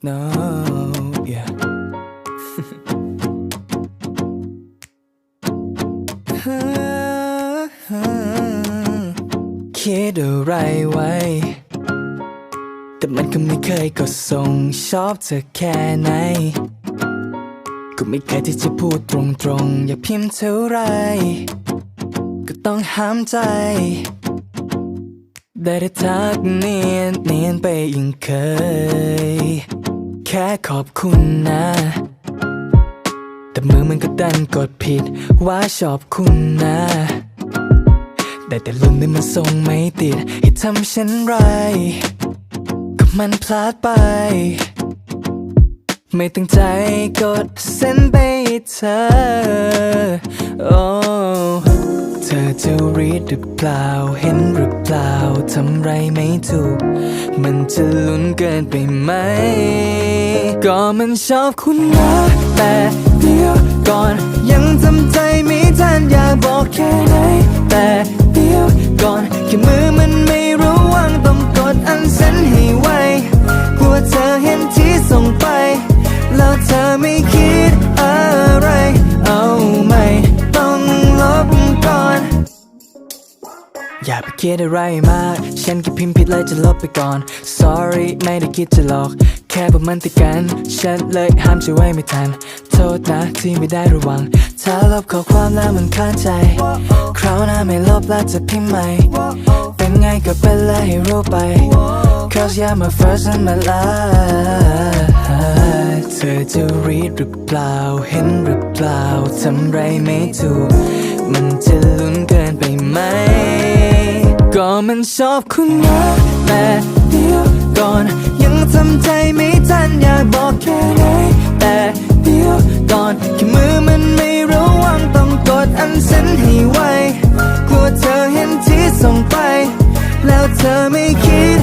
No, yeah. คิดอะไรไว้ แต่มันก็ไม่เคยก็ส่งชอบเธอแค่ไหน ก็ไม่เคยที่จะพูดตรงๆ อย่าพิมพ์เท่าไร ก็ต้องห้ามใจ ได้แต่ทักเนียนเนียนไปยังเคย แค่ขอบคุณนะ แต่มือมันก็ดันกดผิดว่าชอบคุณนะได้แต่ลืมนี่มันส่งไม่ติดให้ทำเช่นไร ก็มันพลาดไป ไม่ตั้งใจกดเส้นไปเธอโอ้เธอจะรีดหรือเปล่า เห็นหรือเปล่า ทำไรไม่ถูก มันจะลุ้นเกินไปไหม ก็มันชอบคุณนะแต่ อย่าไปคิดอะไรมาก ฉันแค่พิมพ์ผิดเลยจะลบไปก่อน sorry ไม่ได้คิดจะหลอก แค่บอกมันติดกัน ฉันเลยห้ามจะไว้ไม่ทัน โทษนะที่ไม่ได้ระวัง ถ้าลบข้อความแล้วมันคาใจ คราวหน้าไม่ลบแล้วจะพิมพ์ใหม่ เป็นไงก็เป็นเลยให้รู้ไป cause you're my first and my last เธอจะรีดหรือเปล่า เห็นหรือเปล่า ทำไรไม่ถูก นชอบคุณนะแต่เดี๋ยวก่อน ยังทำใจไม่ทันอยากบอกแค่ไหนแต่เดี๋ยวก่อนแค่มือมันไม่ระวังต้องกดอันเซ็นให้ไวกลัวเธอเห็นที่ส่งไป แล้วเธอไม่คิด